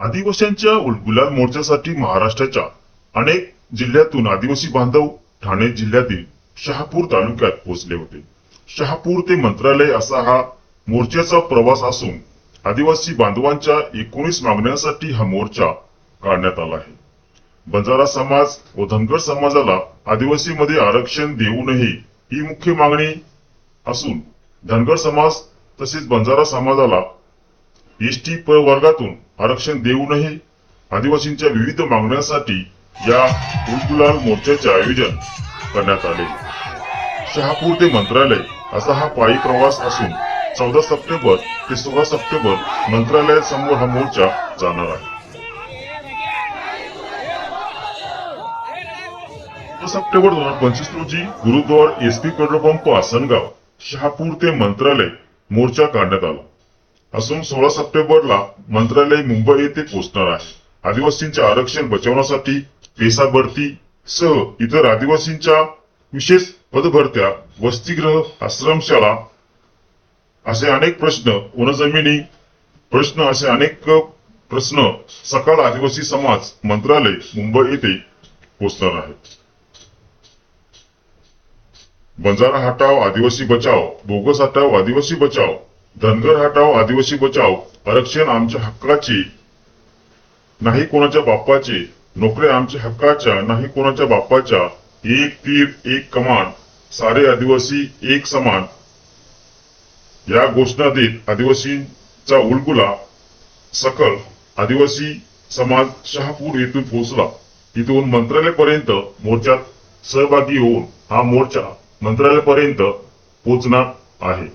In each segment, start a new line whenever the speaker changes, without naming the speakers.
आदिवासींच्या गुलाल मोर्चासाठी महाराष्ट्राच्या अनेक जिल्ह्यातून आदिवासी बांधव ठाणे जिल्ह्यातील शहापूर तालुक्यात पोहोचले होते. शहापूर ते मंत्रालय असा हा मोर्चाचा प्रवास असून आदिवासी बांधवांच्या एकोणीस मागण्यांसाठी हा मोर्चा काढण्यात आला आहे. बंजारा समाज व धनगर समाजाला आदिवासीमध्ये आरक्षण देऊनही ही मुख्य मागणी असून धनगर समाज तसेच बंजारा समाजाला एसटी प्रवर्गातून आरक्षण देऊनही आदिवासींच्या विविध मागण्यांसाठी या उलगुलाल मोर्चाचे आयोजन करण्यात आले. शहापूर ते मंत्रालय असा हा पायी प्रवास असून चौदा सप्टेंबर ते सोळा सप्टेंबर मंत्रालयासमोर हा मोर्चा जाणार आहे. सप्टेंबर दोन हजार पंचवीस रोजी gurdwara SP petrol pump Asangaon Shahapur ते मंत्रालय मोर्चा काढण्यात आला. असून सोळा सप्टेंबरला मंत्रालय मुंबई येथे पोहोचणार आहे. आदिवासींचे आरक्षण बचावण्यासाठी पेसा भरती सह इतर आदिवासींच्या विशेष पदभरत्या वसतिगृह आश्रमशाळा असे अनेक प्रश्न वनजमिनी प्रश्न असे अनेक प्रश्न सकाळ आदिवासी समाज मंत्रालय मुंबई येथे पोहोचणार आहे. बंजारा हटाव आदिवासी बचाव बोगस हटाव आदिवासी बचाव धनगर हटाव आदिवासी बचाव आरक्षण आमच्या हक्काचे नाही कोणाच्या बाप्पाचे नोकऱ्या आमच्या हक्काच्या नाही कोणाच्या बाप्पाच्या एक तीर एक कमान सारे आदिवासी एक समान. या घोषणा देत आदिवासींचा उलगुला सकल आदिवासी समाज शहापूर येथून पोहोचला. इथून मंत्रालयापर्यंत मोर्चात सहभागी होऊन हा मोर्चा मंत्रालयापर्यंत पोहोचणार आहे.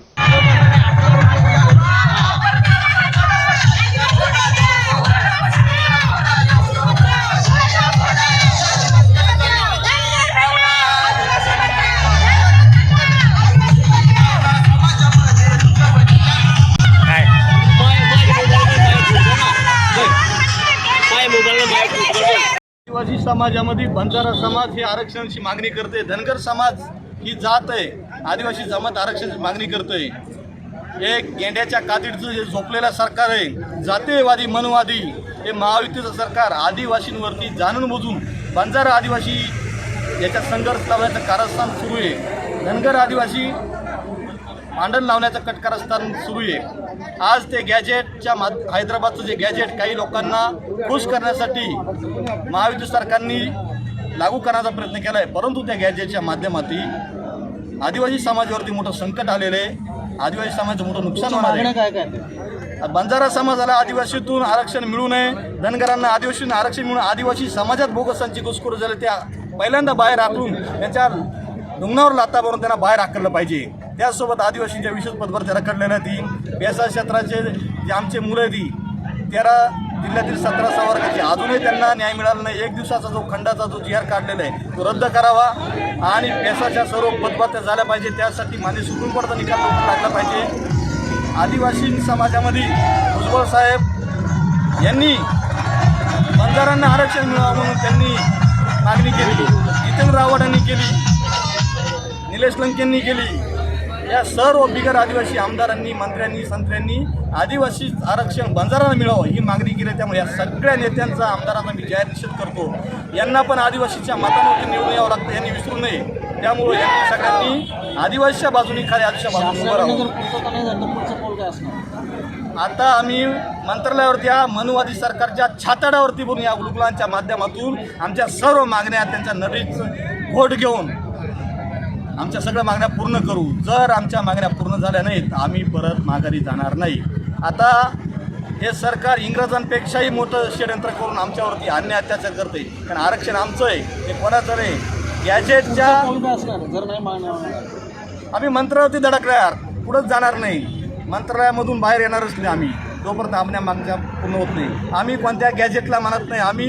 समाजामध्ये बंजारा समाज ही आरक्षणाची मागणी करते धनगर समाज ही जात आहे. आदिवासी जमात आरक्षणाची मागणी करतोय. एक गेंड्याच्या कातीडचं जे झोपलेलं सरकार आहे जातीयवादी मनवादी हे महायुतीचं सरकार आदिवासींवरती जाणून बुजून बंजारा आदिवासी याच्यात संघर्ष लावण्याचं कारस्थान सुरू आहे. धनगर आदिवासी भांडण लावण्याचं कटकारस्थान सुरू आहे. आज ते गॅजेटच्या माध हैदराबादचं जे गॅजेट काही लोकांना खुश करण्यासाठी महायुती सरकारने लागू करण्याचा प्रयत्न केला आहे परंतु त्या गॅजेटच्या माध्यमातून आदिवासी समाजावरती मोठं संकट आलेलं आहे. आदिवासी समाजाचं मोठं नुकसान होणार आहे. बंजारा समाजाला आदिवासीतून आरक्षण मिळू नये. धनगरांना आदिवासीतून आरक्षण मिळून आदिवासी समाजात बोगसांची घुसखोरी झाली त्या पहिल्यांदा बाहेर हाकलून त्यांच्या डोंगरावर लाता भरून त्यांना बाहेर हाकलं पाहिजे. त्याचसोबत आदिवासींच्या विशेष पदभरत्या रखडलेल्या ती. पेसा क्षेत्राचे जे आमचे मुलं ती तेरा जिल्ह्यातील सतरा सवर्गाचे. अजूनही त्यांना न्याय मिळाला नाही. एक दिवसाचा जो खंडाचा जो जिहार काढलेला आहे तो रद्द करावा आणि पेसाच्या सर्व पदभरत्या झाल्या पाहिजे. त्यासाठी मान्य सुप्रीम कोर्टाचा निकाल लागला पाहिजे. आदिवासी समाजामध्ये भुजबळ साहेब यांनी बंजारांना आरक्षण मिळावं म्हणून त्यांनी मागणी केली. जितेंद्र रावत यांनी केली. निलेश लंकेंनी केली. या सर्व बिगर आदिवासी आमदारांनी मंत्र्यांनी संत्र्यांनी आदिवासी आरक्षण बंजाराला मिळावं ही मागणी केली त्यामुळे या सगळ्या नेत्यांचा आमदारांना मी जाहीर निषेध करतो. यांना पण आदिवासीच्या मतांवरती निवडून यावं लागतं. यांनी विसरू नये. त्यामुळे यांनी सगळ्यांनी आदिवासीच्या बाजूने खऱ्या आदिवासीच्या बाजूने उभं
असणार?
आता आम्ही मंत्रालयावरती या मनुवादी सरकारच्या छाताडावरती बोलून या गुलगुलांच्या माध्यमातून आमच्या सर्व मागण्या त्यांच्या नदीच घोट घेऊन आमच्या सगळ्या मागण्या पूर्ण करू. जर आमच्या मागण्या पूर्ण झाल्या नाहीत तर आम्ही परत माघारी जाणार नाही. आता हे सरकार इंग्रजांपेक्षाही मोठं षडयंत्र करून आमच्यावरती अन्याय अत्याचार करते कारण आरक्षण आमचं आहे ते कोणाचं नाही. गॅजेटच्या
जर नाही
आम्ही मंत्रालयावरती धडकणार पुढंच जाणार नाही. मंत्रालयामधून बाहेर येणारच नाही आम्ही. जोपर्यंत आपल्या मागण्या पूर्ण होत नाही. आम्ही कोणत्या गॅजेटला मानत नाही. आम्ही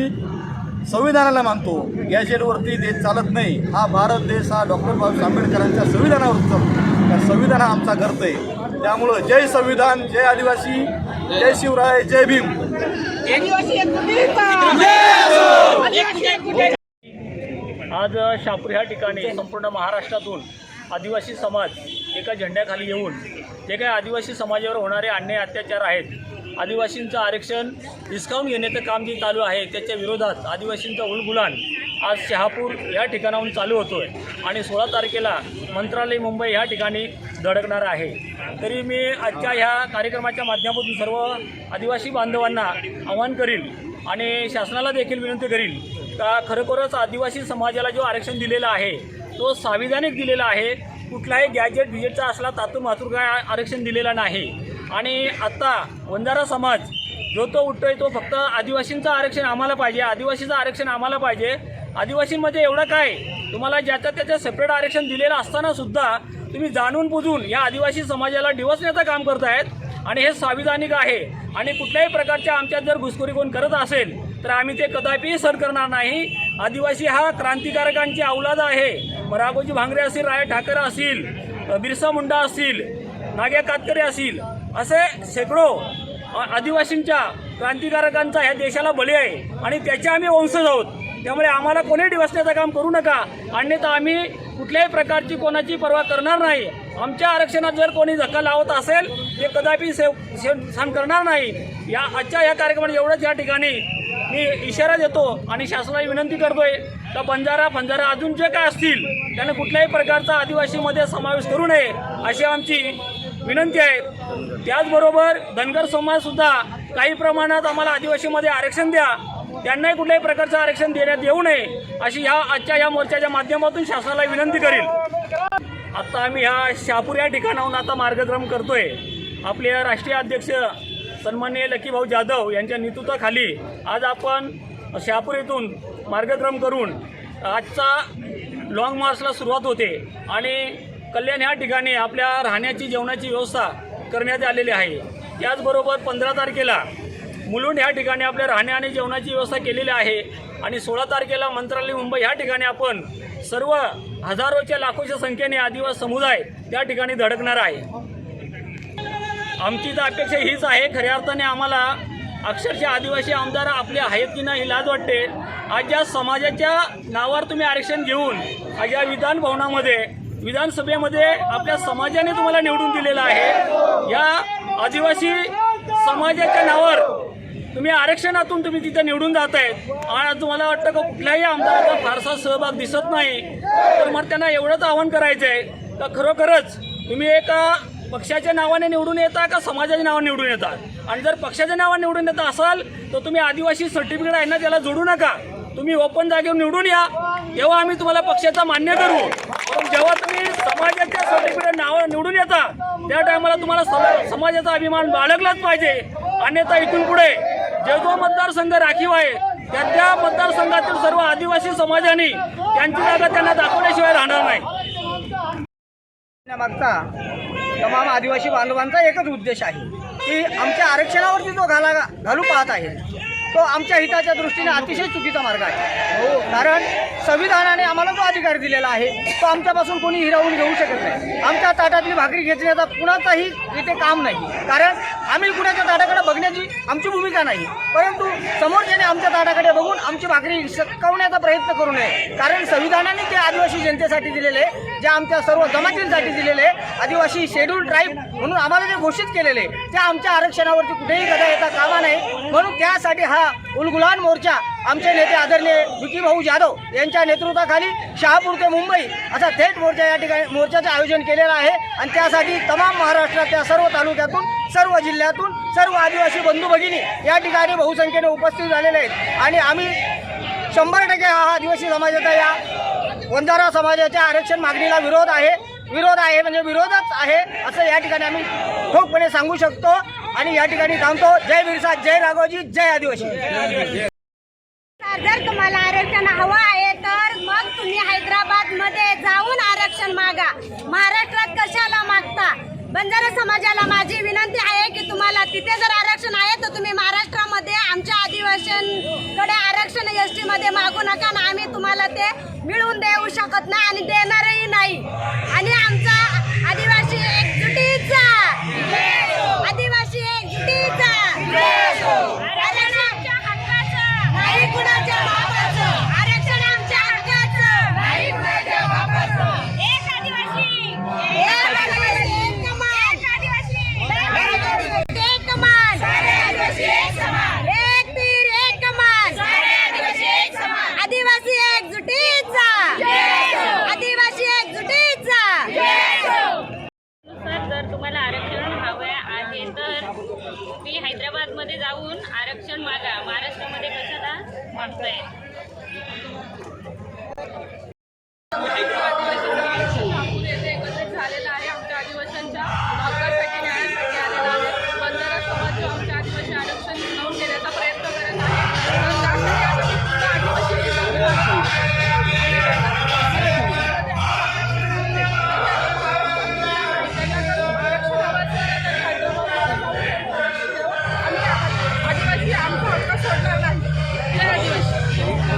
संविधानाला मानतो. गॅजेटवरती देश चालत नाही. हा भारत देश हा डॉक्टर बाबासाहेब आंबेडकरांच्या संविधानावर चालतो. त्या संविधान हा आमचा गर्त आहे. त्यामुळं जय संविधान जय आदिवासी जय शिवराय जय भीम.
आज शापूर ह्या ठिकाणी संपूर्ण महाराष्ट्रातून आदिवासी समाज एका झेंड्याखाली येऊन जे काही आदिवासी समाजावर होणारे अन्याय अत्याचार आहेत आदिवासींचं आरक्षण हिसकावून घेण्याचं काम जे चालू आहे त्याच्या विरोधात आदिवासींचा उलगुलान आज शहापूर या ठिकाणाहून चालू होतो आहे आणि सोळा तारखेला मंत्रालय मुंबई ह्या ठिकाणी धडकणार आहे. तरी मी आजच्या ह्या कार्यक्रमाच्या माध्यमातून सर्व आदिवासी बांधवांना आवाहन करील आणि शासनाला देखील विनंती करील का खरोखरच आदिवासी समाजाला जो आरक्षण दिलेला आहे तो संविधानिक दिलेला आहे. कुठलाही गॅजेट बिजेटचा असला तातून मातूर काय आरक्षण दिलेला नाही. आणि आत्ता वंजारा समाज जो तो उठतोय तो फक्त आदिवासींचं आरक्षण आम्हाला पाहिजे आदिवासीचं आरक्षण आम्हाला पाहिजे. आदिवासींमध्ये एवढं काय? तुम्हाला ज्याच्या त्याच्या सेपरेट आरक्षण दिलेलं असताना सुद्धा तुम्ही जाणून बुजून या आदिवासी समाजाला डिवसण्याचं काम करतायत आणि हे संविधानिक आहे. आणि कुठल्याही प्रकारच्या आमच्यात जर घुसखोरी कोण करत असेल तर आम्ही ते कदापि सर करणार नाही. आदिवासी हा क्रांतिकारकांची अवलाद आहे. मग राघोजी भांगरे असतील राय ठाकरे असतील बिरसा मुंडा असतील नाग्या कातकरे असतील. असे शेकडो आदिवासींच्या क्रांतिकारकांचा ह्या देशाला बळी आहे. आणि त्याचे आम्ही वंशज आहोत. त्यामुळे आम्हाला कोणी डिवसण्याचं काम करू नका. अन्यथा आम्ही कुठल्याही प्रकारची कोणाची पर्वा करणार नाही. आमच्या आरक्षणात जर कोणी धक्का लावत असेल ते कदापि से सहन करणार नाही. या आजच्या या कार्यक्रमात एवढंच या ठिकाणी मी इशारा देतो आणि शासनाला विनंती करतोय का बंजारा फंजारा अजून जे काय असतील त्यांना कुठल्याही प्रकारचा आदिवासीमध्ये समावेश करू नये अशी आमची विनंती आहे. त्याचबरोबर धनगर समाजसुद्धा काही प्रमाणात आम्हाला आदिवासीमध्ये आरक्षण द्या. त्यांनाही कुठल्याही प्रकारचं आरक्षण देण्यात येऊ नये अशी ह्या आजच्या या मोर्चाच्या माध्यमातून शासनाला विनंती करील. आता आम्ही ह्या शहापूर या ठिकाणाहून आता मार्गक्रम करतोय. आपले राष्ट्रीय अध्यक्ष सन्माननीय लकीभाऊ जाधव यांच्या नेतृत्वाखाली आज आपण शहापूर येथून मार्गक्रम करून आजचा लाँग मार्चला सुरुवात होते. आणि कल्याण ह्या ठिकाणी आपल्या राहण्याची जेवणाची व्यवस्था करण्यात आलेली आहे. त्याचबरोबर पंधरा तारखेला मुलुंड ह्या ठिकाणी आपल्या राहण्या आणि जेवणाची व्यवस्था केलेली आहे. आणि सोळा तारखेला मंत्रालय मुंबई ह्या ठिकाणी आपण सर्व हजारोच्या लाखोच्या संख्येने आदिवासी समुदाय त्या ठिकाणी धडकणार आहे. आमची तर अपेक्षा हीच आहे खऱ्या अर्थाने आम्हाला अक्षरशः आदिवासी आमदार आपले आहेत की नाही ही लाज वाटते. आज ज्या समाजाच्या नावावर तुम्ही आरक्षण घेऊन आज या विधान भवनामध्ये विधानसभेमध्ये आपल्या समाजाने तुम्हाला निवडून दिलेलं आहे. या आदिवासी समाजाच्या नावावर तुम्ही आरक्षणातून तुम्ही तिथे निवडून जात आहेत आणि तुम्हाला वाटतं का कुठल्याही आमदाराचा फारसा सहभाग दिसत नाही. तर मग त्यांना एवढंच आवाहन करायचं आहे का खरोखरच तुम्ही एका पक्षाच्या नावाने निवडून येता का समाजाच्या नावाने निवडून येता? आणि जर पक्षाच्या नावाने निवडून येत असाल तर तुम्ही आदिवासी सर्टिफिकेट आहे ना त्याला जोडू नका. तुम्ही ओपन जागेवर निवडून या. तेव्हा आम्ही तुम्हाला पक्षाचा मान्य करू. पण जेव्हा तुम्ही समाजाच्या सर्टिफिकेट नाव निवडून येता त्या टायमाला तुम्हाला समाजाचा अभिमान बाळगलाच पाहिजे. अन्यथा इथून पुढे जे जो मतदारसंघ राखीव आहे त्या त्या मतदारसंघातील सर्व आदिवासी समाजाने त्यांची जागा त्यांना दाखवल्याशिवाय राहणार नाही.
मागचा तमाम आदिवासी बांधवांचा एकच उद्देश आहे की आमच्या आरक्षणावरती जो घाला घालू पाहत आहे. तो आमच्या हिताच्या दृष्टीने अतिशय चुकीचा मार्ग आहे. कारण संविधानाने आम्हाला जो अधिकार दिलेला आहे तो आमच्यापासून कोणी हिरावून घेऊ शकत नाही. आमच्या ताटातली भाकरी घेतण्याचा कुणाचाही इथे काम नाही. कारण आम्ही कुणाच्या ताटाकडे बघण्याची आमची भूमिका नाही. परंतु समोरच्याने आमच्या ताटाकडे बघून आमची भाकरी शिकवण्याचा प्रयत्न करू नये. कारण संविधानाने ते आदिवासी जनतेसाठी दिलेले जे आमच्या सर्व जमातींसाठी दिलेले आदिवासी शेड्यूल ट्राईब म्हणून आम्हाला जे घोषित केलेले ते आमच्या आरक्षणावरती कुठेही गदा येता कामा नाही म्हणून त्यासाठी हा उलगुलान मोर्चा आमचे नेते आदरणीय विकीभाऊ जाधव यांच्या नेतृत्वाखाली शहापूर ते मुंबई असा थेट मोर्चा या ठिकाणी मोर्चाचं आयोजन केलेलं आहे. आणि त्यासाठी तमाम महाराष्ट्रातल्या सर्व तालुक्यातून सर्व जिल्ह्यातून सर्व आदिवासी बंधू भगिनी या ठिकाणी बहुसंख्येने उपस्थित झालेले आहेत. आणि आम्ही शंभर टक्के हा आदिवासी समाजाचा या वंजारा समाजाच्या आरक्षण मागणीला विरोध आहे. विरोध आहे म्हणजे विरोधच आहे असं या ठिकाणी आम्ही ठोकपणे सांगू शकतो आणि या ठिकाणी थांबतो. जय बिरसा जय राघोजी जय आदिवासी.
जर तुम्हाला आरक्षण हवं आहे तर मग तुम्ही हैदराबादमध्ये जाऊन आरक्षण मागा. महाराष्ट्रात कशाला मागता? बंजारा समाजाला माझी विनंती आहे की तुम्हाला तिथे जर आरक्षण आहे तर तुम्ही महाराष्ट्रामध्ये आमच्या आदिवासींकडे आरक्षण एस टीमध्ये मागू नका ना आम्ही तुम्हाला ते मिळवून देऊ शकत नाही आणि देणारही नाही. आणि आमचा आदिवासी एकजुटीचा. आदिवासी एकजुटीचा.